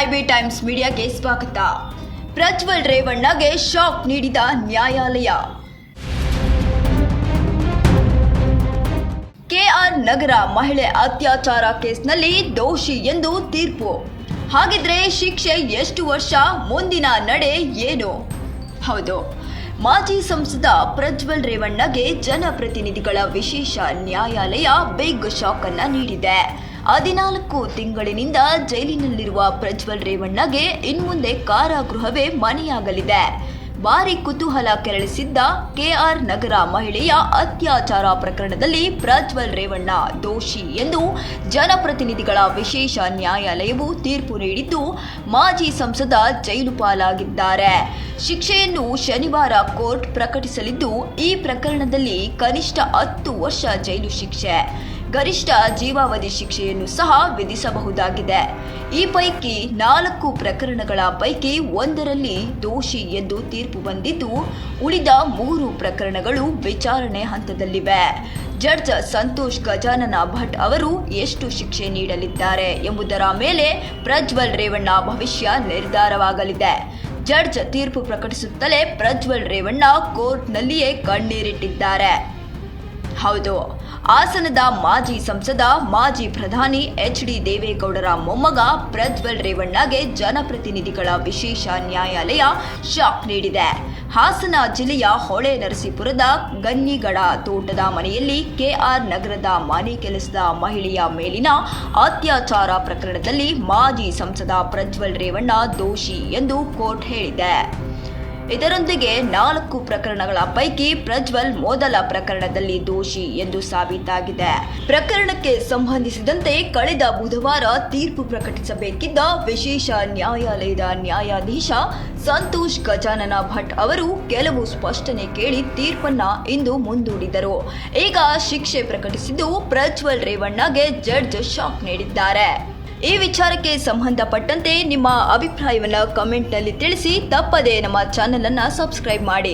IB times ಮೀಡಿಯಾಗೆ ಸ್ವಾಗತ. Prajwal ರೇವಣ್ಣಗೆ shock ನೀಡಿದ ನ್ಯಾಯಾಲಯ. ಕೆಆರ್ ನಗರ ಮಹಿಳೆ ಅತ್ಯಾಚಾರ ಕೇಸ್ನಲ್ಲಿ ದೋಷಿ ಎಂದು ತೀರ್ಪು. ಹಾಗಿದ್ರೆ ಶಿಕ್ಷೆ ಎಷ್ಟು ವರ್ಷ ಮುಂದಿನ ನಡೆ ಏನು? ಹೌದು, ಮಾಜಿ ಸಂಸದ ಪ್ರಜ್ವಲ್ ರೇವಣ್ಣಗೆ ಜನಪ್ರತಿನಿಧಿಗಳ ವಿಶೇಷ ನ್ಯಾಯಾಲಯ ಬಿಗ್ ಶಾಕ್ ಅನ್ನ ನೀಡಿದೆ. ಹದಿನಾಲ್ಕು ತಿಂಗಳಿನಿಂದ ಜೈಲಿನಲ್ಲಿರುವ ಪ್ರಜ್ವಲ್ ರೇವಣ್ಣಗೆ ಇನ್ಮುಂದೆ ಕಾರಾಗೃಹವೇ ಮನೆಯಾಗಲಿದೆ. ಭಾರಿ ಕುತೂಹಲ ಕೆರಳಿಸಿದ್ದ ಕೆಆರ್ ನಗರ ಮಹಿಳೆಯ ಅತ್ಯಾಚಾರ ಪ್ರಕರಣದಲ್ಲಿ ಪ್ರಜ್ವಲ್ ರೇವಣ್ಣ ದೋಷಿ ಎಂದು ಜನಪ್ರತಿನಿಧಿಗಳ ವಿಶೇಷ ನ್ಯಾಯಾಲಯವು ತೀರ್ಪು ನೀಡಿದ್ದು ಮಾಜಿ ಸಂಸದ ಜೈಲು ಪಾಲಾಗಿದ್ದಾರೆ. ಶಿಕ್ಷೆಯನ್ನು ಶನಿವಾರ ಕೋರ್ಟ್ ಪ್ರಕಟಿಸಲಿದ್ದು ಈ ಪ್ರಕರಣದಲ್ಲಿ ಕನಿಷ್ಠ ಹತ್ತು ವರ್ಷ ಜೈಲು ಶಿಕ್ಷೆ. ಗರಿಷ್ಠ ಜೀವಾವಧಿ ಶಿಕ್ಷೆಯನ್ನು ಸಹ ವಿಧಿಸಬಹುದಾಗಿದೆ. ಈ ಪೈಕಿ ನಾಲ್ಕು ಪ್ರಕರಣಗಳ ಪೈಕಿ ಒಂದರಲ್ಲಿ ದೋಷಿ ಎಂದು ತೀರ್ಪು ಬಂದಿದ್ದು, ಉಳಿದ ಮೂರು ಪ್ರಕರಣಗಳು ವಿಚಾರಣೆ ಹಂತದಲ್ಲಿವೆ. ಜಡ್ಜ್ ಸಂತೋಷ್ ಗಜಾನನ ಭಟ್ ಅವರು ಎಷ್ಟು ಶಿಕ್ಷೆ ನೀಡಲಿದ್ದಾರೆ ಎಂಬುದರ ಮೇಲೆ ಪ್ರಜ್ವಲ್ ರೇವಣ್ಣ ಭವಿಷ್ಯ ನಿರ್ಧಾರವಾಗಲಿದೆ. ಜಡ್ಜ್ ತೀರ್ಪು ಪ್ರಕಟಿಸುತ್ತಲೇ ಪ್ರಜ್ವಲ್ ರೇವಣ್ಣ ಕೋರ್ಟ್ನಲ್ಲಿಯೇ ಕಣ್ಣೀರಿಟ್ಟಿದ್ದಾರೆ. ಹೌದು. ಹಾಸನದ ಮಾಜಿ ಸಂಸದ, ಮಾಜಿ ಪ್ರಧಾನಿ ಎಚ್ ಡಿ ದೇವೇಗೌಡರ ಮೊಮ್ಮಗ ಪ್ರಜ್ವಲ್ ರೇವಣ್ಣಗೆ ಜನಪ್ರತಿನಿಧಿಗಳ ವಿಶೇಷ ನ್ಯಾಯಾಲಯ ಶಾಕ್ ನೀಡಿದೆ. ಹಾಸನ ಜಿಲ್ಲೆಯ ಹೊಳೆ ನರಸೀಪುರದ ಗನ್ನಿಗಡ ತೋಟದ ಮನೆಯಲ್ಲಿ ಕೆಆರ್ ನಗರದ ಮನೆ ಕೆಲಸದ ಮಹಿಳೆಯ ಮೇಲಿನ ಅತ್ಯಾಚಾರ ಪ್ರಕರಣದಲ್ಲಿ ಮಾಜಿ ಸಂಸದ ಪ್ರಜ್ವಲ್ ರೇವಣ್ಣ ದೋಷಿ ಎಂದು ಕೋರ್ಟ್ ಹೇಳಿದೆ. ಇದರೊಂದಿಗೆ ನಾಲ್ಕು ಪ್ರಕರಣಗಳ ಪೈಕಿ ಪ್ರಜ್ವಲ್ ಮೊದಲ ಪ್ರಕರಣದಲ್ಲಿ ದೋಷಿ ಎಂದು ಸಾಬೀತಾಗಿದೆ. ಪ್ರಕರಣಕ್ಕೆ ಸಂಬಂಧಿಸಿದಂತೆ ಕಳೆದ ಬುಧವಾರ ತೀರ್ಪು ಪ್ರಕಟಿಸಬೇಕಿದ್ದ ವಿಶೇಷ ನ್ಯಾಯಾಲಯದ ನ್ಯಾಯಾಧೀಶ ಸಂತೋಷ್ ಗಜಾನನ ಭಟ್ ಅವರು ಕೆಲವು ಸ್ಪಷ್ಟನೆ ಕೇಳಿ ತೀರ್ಪನ್ನ ಇಂದು ಮುಂದೂಡಿದರು. ಈಗ ಶಿಕ್ಷೆ ಪ್ರಕಟಿಸಿದ್ದು ಪ್ರಜ್ವಲ್ ರೇವಣ್ಣಗೆ ಜಡ್ಜ್ ಶಾಕ್ ನೀಡಿದ್ದಾರೆ. ಈ ವಿಚಾರಕ್ಕೆ ಸಂಬಂಧಪಟ್ಟಂತೆ ನಿಮ್ಮ ಅಭಿಪ್ರಾಯವನ್ನು ಕಮೆಂಟ್ನಲ್ಲಿ ತಿಳಿಸಿ ತಪ್ಪದೇ ನಮ್ಮ ಚಾನಲನ್ನು ಸಬ್ಸ್ಕ್ರೈಬ್ ಮಾಡಿ.